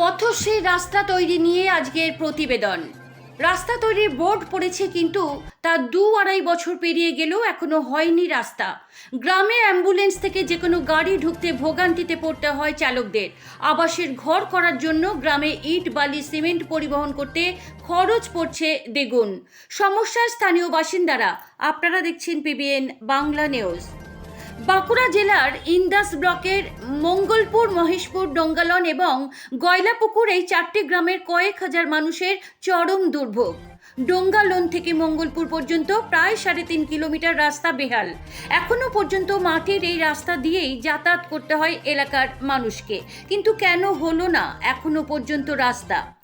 পথশ্রী রাস্তা তৈরি নিয়ে আজকের প্রতিবেদন। রাস্তা তৈরির বোর্ড পড়েছে কিন্তু তা দু আড়াই বছর পেরিয়ে গেলেও এখনও হয়নি রাস্তা। গ্রামে অ্যাম্বুলেন্স থেকে যে কোনো গাড়ি ঢুকতে ভোগান্তিতে পড়তে হয় চালকদের। আবাসের ঘর করার জন্য গ্রামে ইট, বালি, সিমেন্ট পরিবহন করতে খরচ পড়ছে দ্বিগুণ। সমস্যার স্থানীয় বাসিন্দারা, আপনারা দেখছেন পিবিএন বাংলা নিউজ। বাঁকুড়া জেলার ইন্দাস ব্লকের মঙ্গলপুর, মহেশপুর, ডোঙ্গালন এবং গয়লাপুকুর এই চারটি গ্রামের কয়েক হাজার মানুষের চরম দুর্ভোগ। ডোঙ্গালন থেকে মঙ্গলপুর পর্যন্ত প্রায় সাড়ে তিন কিলোমিটার রাস্তা বেহাল। এখনও পর্যন্ত মাটির এই রাস্তা দিয়েই যাতায়াত করতে হয় এলাকার মানুষকে। কিন্তু কেন হলো না এখনও পর্যন্ত রাস্তা?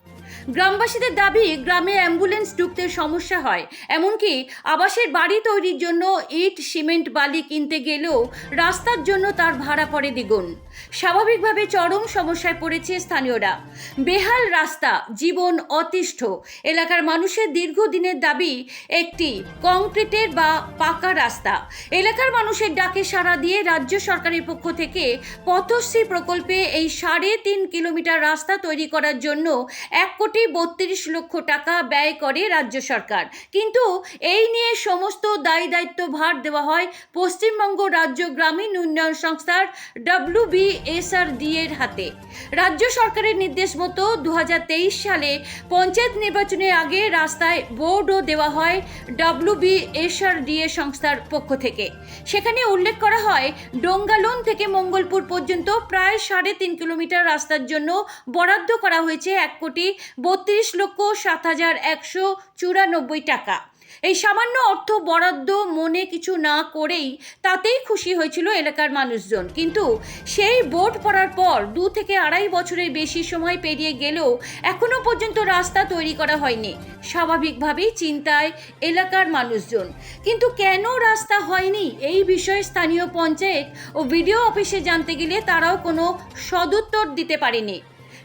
গ্রামবাসীদের দাবি, গ্রামে অ্যাম্বুলেন্স ঢুকতে সমস্যা হয়। এমনকি আবাসের বাড়ি তৈরির জন্য ইট, সিমেন্ট, বালি কিনতে গেলেও রাস্তার জন্য তার ভাড়া পড়ে দ্বিগুণ। স্বাভাবিকভাবে চরম সমস্যায় পড়েছে স্থানীয়রা। বেহাল রাস্তা, জীবন অতিষ্ঠ। এলাকার মানুষের দীর্ঘদিনের দাবি, একটি কংক্রিটের বা পাকা রাস্তা। এলাকার মানুষের ডাকে সাড়া দিয়ে রাজ্য সরকারের পক্ষ থেকে পথশ্রী প্রকল্পে এই সাড়ে তিন কিলোমিটার রাস্তা তৈরি করার জন্য এক কোটি বত্রিশ লক্ষ টাকা ব্যয় করে রাজ্য সরকার। কিন্তু এই নিয়ে সমস্ত দায়ী দায়িত্ব ভার দেওয়া হয় পশ্চিমবঙ্গ রাজ্য গ্রামীণ উন্নয়ন সংস্থার ডব্লিউবিএসআরডি এর হাতে। রাজ্য সরকারের নির্দেশ মতো দু হাজার তেইশ সালে পঞ্চায়েত নির্বাচনের আগে রাস্তায় বোর্ডও দেওয়া হয় ডব্লিউবিএসআরডি এর সংস্থার পক্ষ থেকে। সেখানে উল্লেখ করা হয়, ডোঙ্গালন থেকে মঙ্গলপুর পর্যন্ত প্রায় সাড়ে তিন কিলোমিটার রাস্তার জন্য বরাদ্দ করা হয়েছে এক কোটি বত্রিশ লক্ষ সাত হাজার একশো চুরানব্বই টাকা। এই সামান্য অর্থ বরাদ্দ মনে কিছু না করেই তাতেই খুশি হয়েছিল এলাকার মানুষজন। কিন্তু সেই বোর্ড পড়ার পর দু থেকে আড়াই বছরের বেশি সময় পেরিয়ে গেলেও এখনও পর্যন্ত রাস্তা তৈরি করা হয়নি। স্বাভাবিকভাবেই চিন্তায় এলাকার মানুষজন। কিন্তু কেন রাস্তা হয়নি এই বিষয়ে স্থানীয় পঞ্চায়েত ও বিডিও অফিসে জানতে গেলে তারাও কোনো সদুত্তর দিতে পারেনি।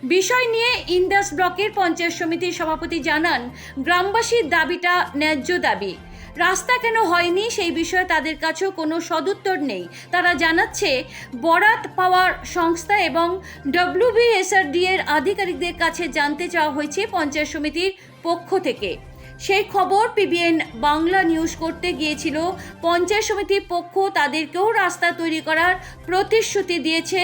বিষয় নিয়ে ইন্দাস ব্লকের পঞ্চায়েত সমিতির সভাপতি জানান, গ্রামবাসীর দাবিটা ন্যায্য দাবি। রাস্তা কেন হয়নি সেই বিষয়ে তাদের কাছেও কোনো সদুত্তর নেই। তারা জানাচ্ছে, বরাত পাওয়ার সংস্থা এবং ডব্লিউবিএসআরডি এর আধিকারিকদের কাছে জানতে চাওয়া হয়েছে পঞ্চায়েত সমিতির পক্ষ থেকে। সেই খবর পিবিএন বাংলা নিউজ করতে গিয়েছিল। পঞ্চায়েত সমিতির পক্ষ তাদেরকেও রাস্তা তৈরি করার প্রতিশ্রুতি দিয়েছে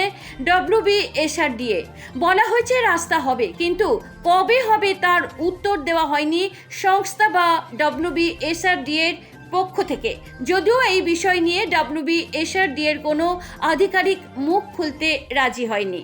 ডব্লিউবিএসআরডিএ বলা হয়েছে রাস্তা হবে, কিন্তু কবে হবে তার উত্তর দেওয়া হয়নি সংস্থা বা ডব্লিউবিএসআরডি এর পক্ষ থেকে। যদিও এই বিষয় নিয়ে ডাব্লিউবিএসআরডি এর কোনো আধিকারিক মুখ খুলতে রাজি হয়নি।